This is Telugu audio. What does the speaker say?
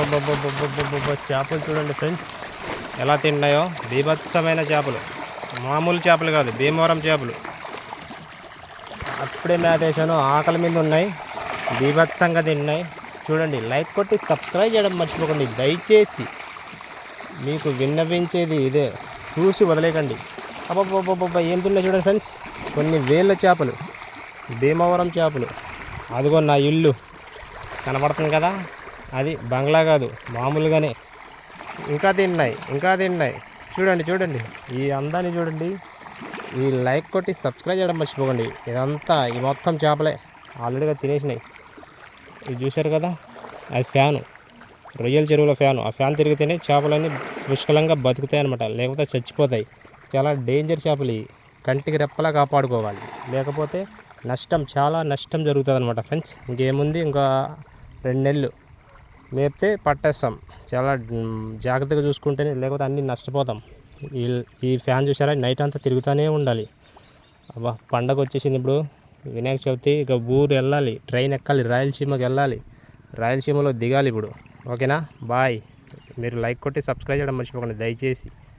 అబ్బబ్బబ్బబ్బబ్బబ్బబ్బ. చేపలు చూడండి ఫ్రెండ్స్. ఎలా తిన్నాయో? బీభత్సమైన చేపలు. మామూలు చేపలు కాదు భీమవరం చేపలు. అప్పుడే మేతేసాను ఆకలి మీద ఉన్నాయి. బీభత్సంగా తిన్నాయి. చూడండి లైక్ కొట్టి సబ్స్క్రైబ్ చేయడం మర్చిపోకండి. దయచేసి మీకు విన్నవించేది ఇదే. చూసి వదిలేకండి అబ్బబ్బబ్బబ్బ ఏం తిన్నాయి చూడండి ఫ్రెండ్స్? కొన్ని వేళ్ళ చేపలు. భీమవరం చేపలు. అదిగో నా ఇల్లు. కనబడుతుంది కదా? అది బంగ్లా కాదు మామూలుగానే. ఇంకా తిన్నాయి ఇంకా తిన్నాయి. చూడండి చూడండి. ఈ అందాన్ని చూడండి. ఈ లైక్ కొట్టి సబ్స్క్రైబ్ చేయడం మర్చిపోకండి. ఇదంతా ఈ మొత్తం చేపలే. ఆల్రెడీగా తినేసినాయి. ఇది చూశారు కదా? అది ఫ్యాను. రొయ్యల చెరువుల ఫ్యాను. ఆ ఫ్యాన్ తిరిగితేనే చేపలన్నీ పుష్కలంగా బతుకుతాయి అనమాట లేకపోతే చచ్చిపోతాయి. చాలా డేంజర్ చేపలు ఇవి. కంటికి రెప్పలా కాపాడుకోవాలి. లేకపోతే నష్టం చాలా నష్టం జరుగుతుంది అనమాట ఫ్రెండ్స్. ఇంకేముంది? ఇంకా రెండు నెలలు. మేపితే పట్టేస్తాం. చాలా జాగ్రత్తగా చూసుకుంటేనే లేకపోతే అన్నీ నష్టపోతాం. ఈ ఈ ఫ్యాన్ చూసారా? నైట్ అంతా తిరుగుతూనే ఉండాలి. అబ్బా పండగ వచ్చేసింది ఇప్పుడు. వినాయక చవితి ఇక ఊరు వెళ్ళాలి. ట్రైన్ ఎక్కాలి రాయలసీమకి వెళ్ళాలి. రాయలసీమలో దిగాలి ఇప్పుడు. ఓకేనా? బాయ్. మీరు లైక్ కొట్టి సబ్స్క్రైబ్ చేయడం మర్చిపోకండి. దయచేసి.